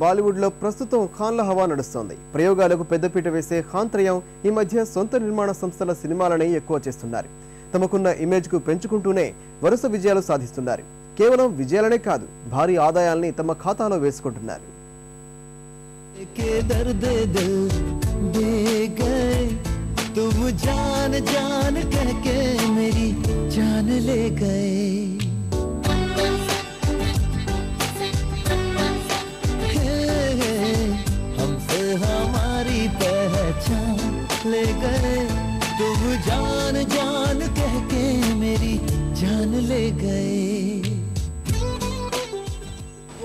బాలీవుడ్లో ప్రస్తుతం ఖాన్ల హవా నడుస్తోంది. ప్రయోగాలకు పెద్దపీట వేసే ఖాన్ త్రయం ఈ మధ్య సొంత నిర్మాణ సంస్థల సినిమాలనే ఎక్కువ చేస్తున్నారు. తమకున్న ఇమేజ్కు పెంచుకుంటూనే వరుస విజయాలు సాధిస్తున్నారు. కేవలం విజయాలనే కాదు భారీ ఆదాయాల్ని తమ ఖాతాలో వేసుకుంటున్నారు.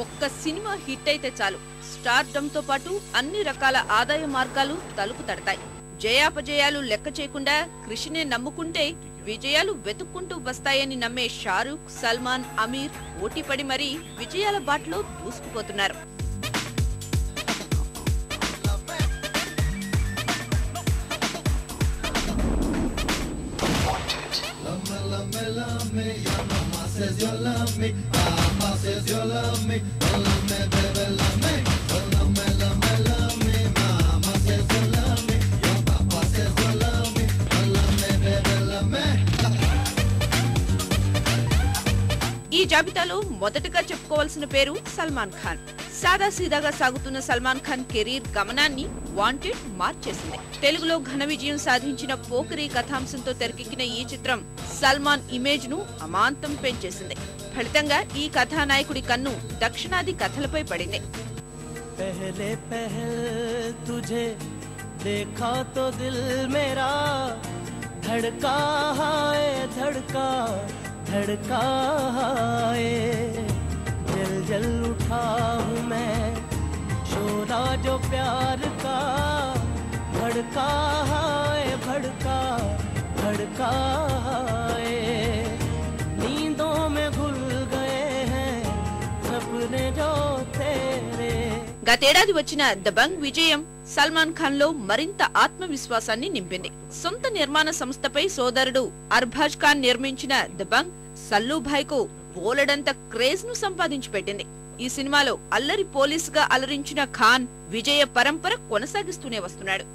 ఒక్క సినిమా హిట్ అయితే చాలు. స్టార్డమ్తో పాటు అన్ని రకాల ఆదాయ మార్గాలు తలుపు తడతాయి. జయాపజయాలు లెక్క చేయకుండా కృషినే నమ్ముకుంటే విజయాలు వెతుక్కుంటూ వస్తాయని నమ్మే షారూక్ సల్మాన్ అమీర్ పోటీపడి మరీ విజయాల బాటలో దూసుకుపోతున్నారు. ఈ జాబితాలో మొదటగా చెప్పుకోవాల్సిన పేరు సల్మాన్ ఖాన్. సాదా సీదాగా సాగుతున్న సల్మాన్ ఖాన్ కెరీర్ గమనాన్ని వాంటెడ్ మార్చేసింది. తెలుగులో ఘన విజయం సాధించిన పోకరి కథాంశంతో తెరకెక్కిన ఈ చిత్రం సల్మాన్ ఇమేజ్ను అమాంతం పెంచేసింది. ఫలితంగా ఈ కథానాయకుడి కన్ను దక్షిణాది కథలపై పడింది पहले पहल तुझे देखा तो दिल मेरा धड़का हाय धड़का धड़का हाय जल जल उठा हूँ मैं शोरा जो प्यार का भड़का हाय भड़का भड़का గతేడాది వచ్చిన దబంగ్ విజయం సల్మాన్ ఖాన్లో మరింత ఆత్మవిశ్వాసాన్ని నింపింది. సొంత నిర్మాణ సంస్థపై సోదరుడు అర్బాజ్ ఖాన్ నిర్మించిన దబంగ్ సల్లూభాయ్కు పోలడంత క్రేజ్ను సంపాదించి పెట్టింది. ఈ సినిమాలో అల్లరి పోలీస్గా అలరించిన ఖాన్ విజయ పరంపర కొనసాగిస్తూనే వస్తున్నాడు.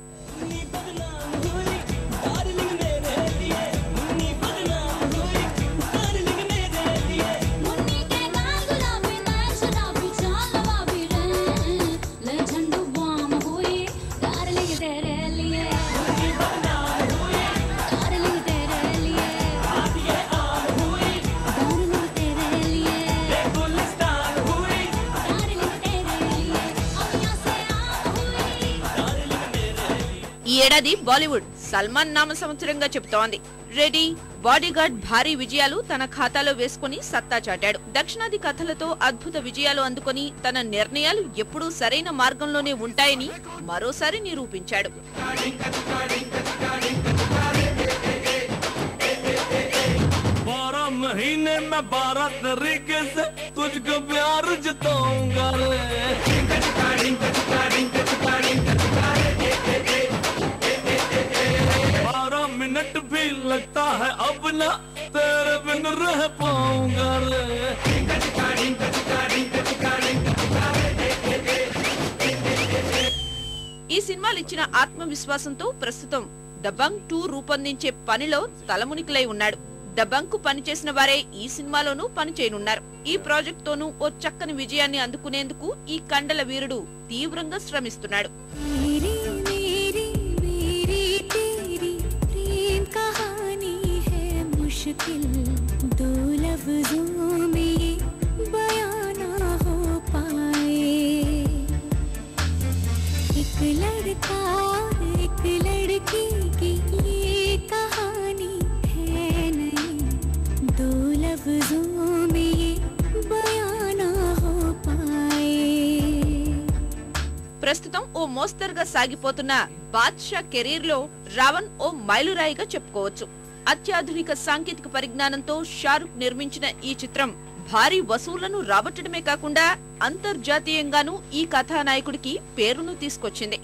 ఏడాది బాలీవుడ్ సల్మాన్ నామ సంవత్సరంగా చెబుతోంది రెడీ బాడీగార్డ్ భారీ విజయాలు తన ఖాతాలో వేసుకుని సత్తా చాటాడు దక్షిణాది కథలతో అద్భుత విజయాలు అందుకొని తన నిర్ణయాలు ఎప్పుడూ సరైన మార్గంలోనే ఉంటాయని మరోసారి నిరూపించాడు बारह महीने में बारह तरीके से तुझको प्यार जताऊंगा रे ना तेरे बिन रह पाऊंगा रे ఈ సినిమాలు ఇచ్చిన ఆత్మవిశ్వాసంతో ప్రస్తుతం దబంగ్ టూ రూపొందించే పనిలో తలమునికిలై ఉన్నాడు దబంగ్ కు పనిచేసిన వారే ఈ సినిమాలోనూ పనిచేయనున్నారు ఈ ప్రాజెక్ట్ తోనూ ఓ చక్కని విజయాన్ని అందుకునేందుకు ఈ కండల వీరుడు తీవ్రంగా శ్రమిస్తున్నాడు मुश्किल दो लफ्जों में ये बयां ना हो पाए एक लड़का एक लड़की की ये कहानी है नहीं दो लफ्जों में ये बयां ना हो पाए ప్రస్తుతం ఓ మోస్తరుగా సాగిపోతున్న బాద్షా కెరీర్ లో రావణ్ ఓ మైలురాయిగా చెప్పుకోవచ్చు అత్యాధునిక సాంకేతిక పరిజ్ఞానంతో షారుఖ్ నిర్మించిన ఈ చిత్రం భారీ వసూళ్ళను రాబట్టడమే కాకుండా అంతర్జాతీయంగానూ ఈ కథానాయకుడికి పేరును తీసుకొచ్చింది.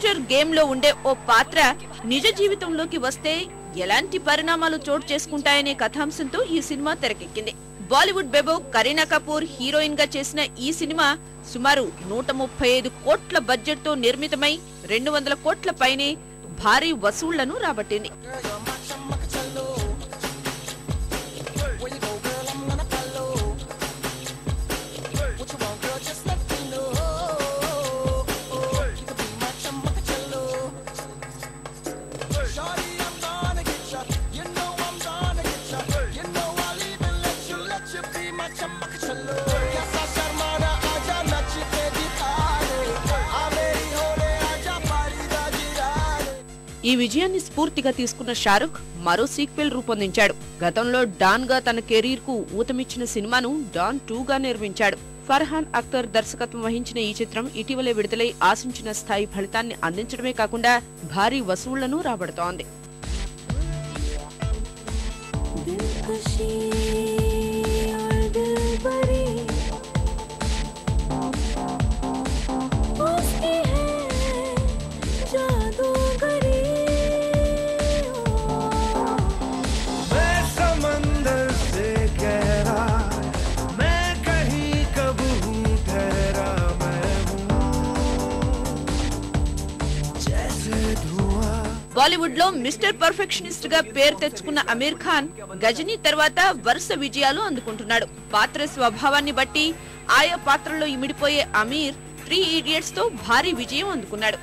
కంప్యూటర్ గేమ్లో ఉండే ఓ పాత్ర నిజ జీవితంలోకి వస్తే ఎలాంటి పరిణామాలు చోటు చేసుకుంటాయనే కథాంశంతో ఈ సినిమా తెరకెక్కింది. బాలీవుడ్ బెబో కరీనా కపూర్ హీరోయిన్గా చేసిన ఈ సినిమా సుమారు నూట ముప్పై ఐదు కోట్ల బడ్జెట్తో నిర్మితమై రెండు వందల కోట్ల పైనే భారీ వసూళ్ళను రాబట్టింది. ఈ విజయాన్ని స్ఫూర్తిగా తీసుకున్న షారుఖ్ మరో సీక్వెల్ రూపొందించాడు. గతంలో డాన్గా తన కెరీర్కు ఊతమిచ్చిన సినిమాను డాన్ టూ గా నిర్మించాడు. ఫర్హాన్ అఖ్తర్ దర్శకత్వం వహించిన ఈ చిత్రం ఇటీవలే విడుదలై ఆశించిన స్థాయి ఫలితాన్ని అందించడమే కాకుండా భారీ వసూళ్ళను రాబడుతోంది. బాలీవుడ్లో మిస్టర్ పర్ఫెక్షనిస్ట్గా పేరు తెచ్చుకున్న అమీర్ ఖాన్ గజనీ తర్వాత వరుస విజయాలు అందుకుంటున్నాడు. పాత్ర స్వభావాన్ని బట్టి ఆయా పాత్రల్లో ఇమిడిపోయే అమీర్ త్రీ ఈడియట్స్తో భారీ విజయం అందుకున్నాడు.